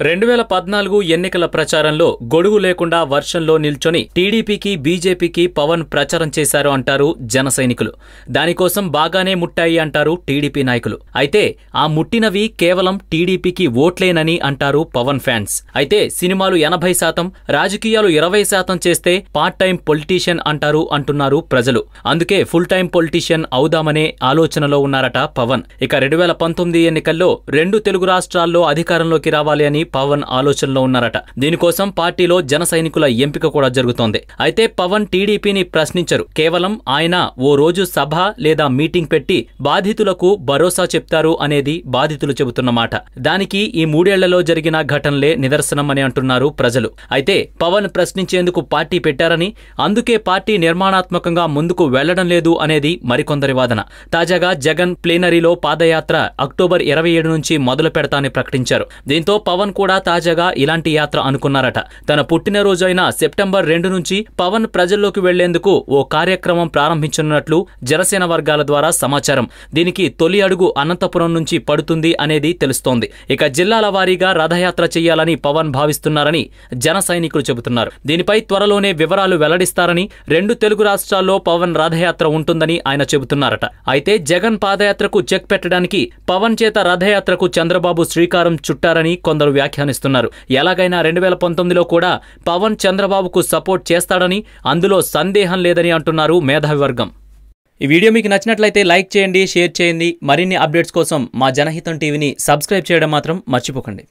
రెండు వేల పద్నాలుగు ఎన్నికల ప్రచారంలో గొడుగు లేకుండా వర్షంలో నిల్చొని టీడీపీకి బీజేపీకి పవన్ ప్రచారం చేశారు అంటారు జన సైనికులు. దానికోసం బాగానే ముట్టాయి అంటారు టీడీపీ నాయకులు. అయితే ఆ ముట్టినవి కేవలం టీడీపీకి ఓట్లేనని అంటారు పవన్ ఫ్యాన్స్. అయితే సినిమాలు ఎనభై శాతం రాజకీయాలు ఇరవై శాతం చేస్తే పార్ట్ టైం పొలిటీషియన్ అంటారు అంటున్నారు ప్రజలు. అందుకే ఫుల్ టైం పొలిటీషియన్ అవుదామనే ఆలోచనలో ఉన్నారట పవన్. ఇక రెండు వేల పంతొమ్మిది ఎన్నికల్లో రెండు తెలుగు రాష్ట్రాల్లో అధికారంలోకి రావాలి అని పవన్ ఆలోచనలో ఉన్నారట. దీనికోసం పార్టీలో జన సైనికుల ఎంపిక కూడా జరుగుతోంది. అయితే పవన్ టీడీపీని ప్రశ్నించరు. కేవలం ఆయన ఓ రోజు సభ లేదా మీటింగ్ పెట్టి బాధితులకు భరోసా చెప్తారు అనేది బాధితులు చెబుతున్న మాట. దానికి ఈ మూడేళ్ళలో జరిగిన ఘటనలే నిదర్శనం అని అంటున్నారు ప్రజలు. అయితే పవన్ ప్రశ్నించేందుకు పార్టీ పెట్టారని అందుకే పార్టీ నిర్మాణాత్మకంగా ముందుకు వెళ్ళడం లేదు అనేది మరికొందరి వాదన. తాజాగా జగన్ ప్లేనరీలో పాదయాత్ర అక్టోబర్ ఇరవై ఏడు నుంచి మొదలు పెడతానని ప్రకటించారు. దీంతో పవన్ కూడా తాజాగా ఇలాంటి యాత్ర అనుకున్నారట. తన పుట్టినరోజైన అయిన సెప్టెంబర్ రెండు నుంచి పవన్ ప్రజల్లోకి వెళ్ళేందుకు ఓ కార్యక్రమం ప్రారంభించనున్నట్లు జనసేన వర్గాల ద్వారా సమాచారం. దీనికి తొలి అడుగు అనంతపురం నుంచి పడుతుంది అనేది తెలుస్తోంది. ఇక జిల్లాల వారీగా రథయాత్ర చేయాలని పవన్ భావిస్తున్నారని జన సైనికులు చెబుతున్నారు. దీనిపై త్వరలోనే వివరాలు వెల్లడిస్తారని రెండు తెలుగు రాష్ట్రాల్లో పవన్ రథయాత్ర ఉంటుందని ఆయన చెబుతున్నారట. అయితే జగన్ పాదయాత్రకు చెక్ పెట్టడానికి పవన్ చేత రథయాత్రకు చంద్రబాబు శ్రీకారం చుట్టారని కొందరు వ్యాఖ్యానిస్తున్నారు. ఎలాగైనా రెండు వేల పంతొమ్మిదిలో కూడా పవన్ చంద్రబాబుకు సపోర్ట్ చేస్తాడని అందులో సందేహం లేదని అంటున్నారు మేధావి వర్గం ఈ వీడియో మీకు నచ్చినట్లయితే లైక్ చేయండి షేర్ చేయండి. మరిన్ని అప్డేట్స్ కోసం మా జనహితం టీవీని సబ్స్క్రైబ్ చేయడం మాత్రం మర్చిపోకండి.